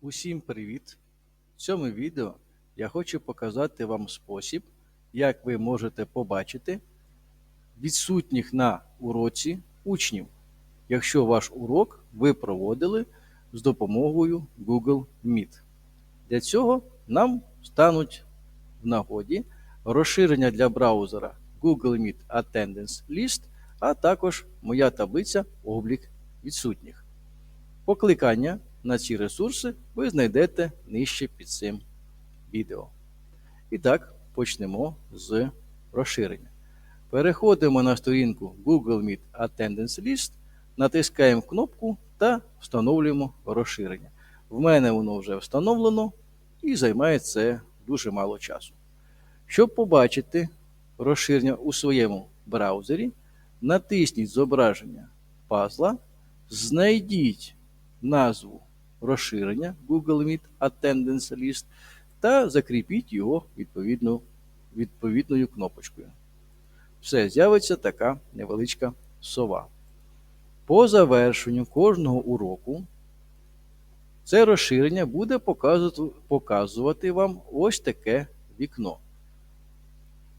Усім привіт! В цьому відео я хочу показати вам спосіб, як ви можете побачити відсутніх на уроці учнів, якщо ваш урок ви проводили з допомогою Google Meet. Для цього нам стануть в нагоді розширення для браузера Google Meet Attendance List, а також моя таблиця облік відсутніх. Покликання на ці ресурси ви знайдете нижче під цим відео. І так, почнемо з розширення. Переходимо на сторінку Google Meet Attendance List, натискаємо кнопку та встановлюємо розширення. В мене воно вже встановлено і займає це дуже мало часу. Щоб побачити розширення у своєму браузері, натисніть зображення пазла, знайдіть назву розширення Google Meet Attendance List та закріпіть його відповідно, відповідною кнопочкою. Все, з'явиться така невеличка сова. По завершенню кожного уроку це розширення буде показувати, вам ось таке вікно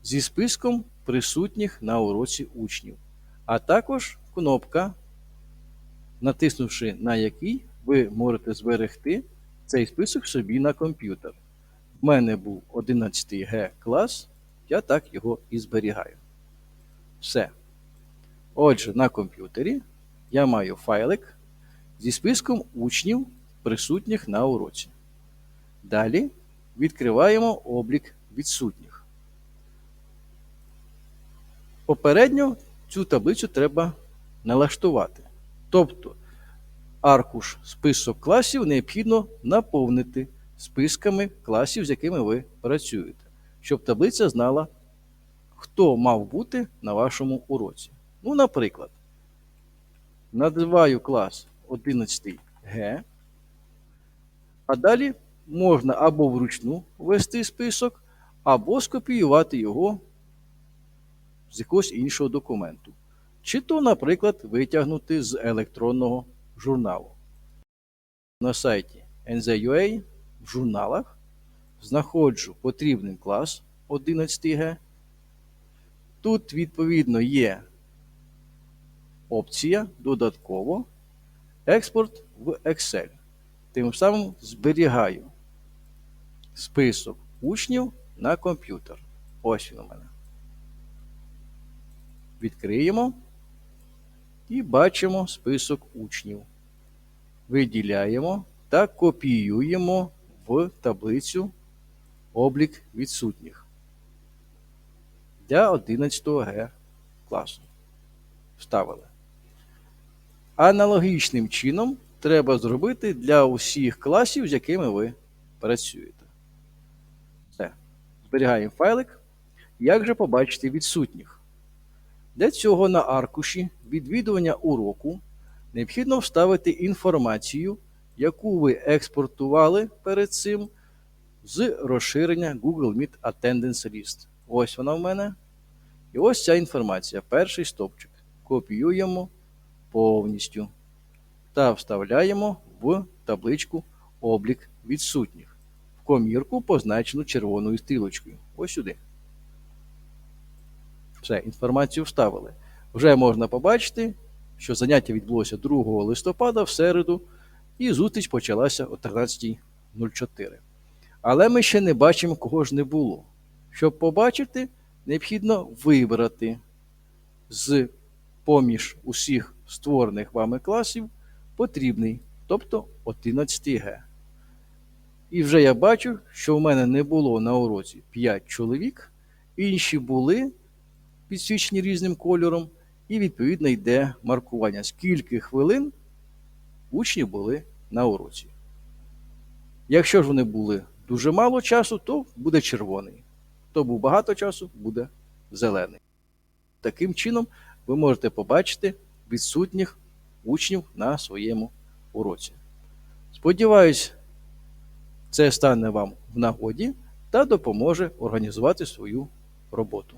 зі списком присутніх на уроці учнів, а також кнопка натиснувши на який ви можете зберегти цей список собі на комп'ютер. В мене був 11 Г клас, я так його і зберігаю. Все. Отже, на комп'ютері я маю файлик зі списком учнів, присутніх на уроці. Далі відкриваємо облік відсутніх. Попередньо цю таблицю треба налаштувати. Тобто аркуш список класів необхідно наповнити списками класів, з якими ви працюєте, щоб таблиця знала, хто мав бути на вашому уроці. Ну, наприклад, називаю клас 11Г, а далі можна або вручну ввести список, або скопіювати його з якогось іншого документу чи то, наприклад, витягнути з електронного журналу. На сайті NZUA в журналах знаходжу потрібний клас 11G. Тут, відповідно, є опція додатково експорт в Excel. Тим самим зберігаю список учнів на комп'ютер. Ось він у мене. Відкриємо і бачимо список учнів. Виділяємо та копіюємо в таблицю облік відсутніх для 11 Г класу. Вставили. Аналогічним чином треба зробити для усіх класів, з якими ви працюєте. Все. Зберігаємо файлик. Як же побачити відсутніх? Для цього на аркуші відвідування уроку необхідно вставити інформацію, яку ви експортували перед цим з розширення Google Meet Attendance List. Ось вона в мене. І ось ця інформація. Перший стопчик. Копіюємо повністю та вставляємо в табличку облік відсутніх. В комірку позначену червоною стрілочкою. Ось сюди. Все, інформацію вставили. Вже можна побачити, що заняття відбулося 2 листопада в середу, і зустріч почалася о 13.04. Але ми ще не бачимо, кого ж не було. Щоб побачити, необхідно вибрати з поміж усіх створених вами класів потрібний, тобто 11 Г. І вже я бачу, що в мене не було на уроці 5 чоловік, інші були підсвічені різним кольором, і відповідно йде маркування, скільки хвилин учні були на уроці. Якщо ж вони були дуже мало часу, то буде червоний. Хто був багато часу, буде зелений. Таким чином, ви можете побачити відсутніх учнів на своєму уроці. Сподіваюсь, це стане вам в нагоді та допоможе організувати свою роботу.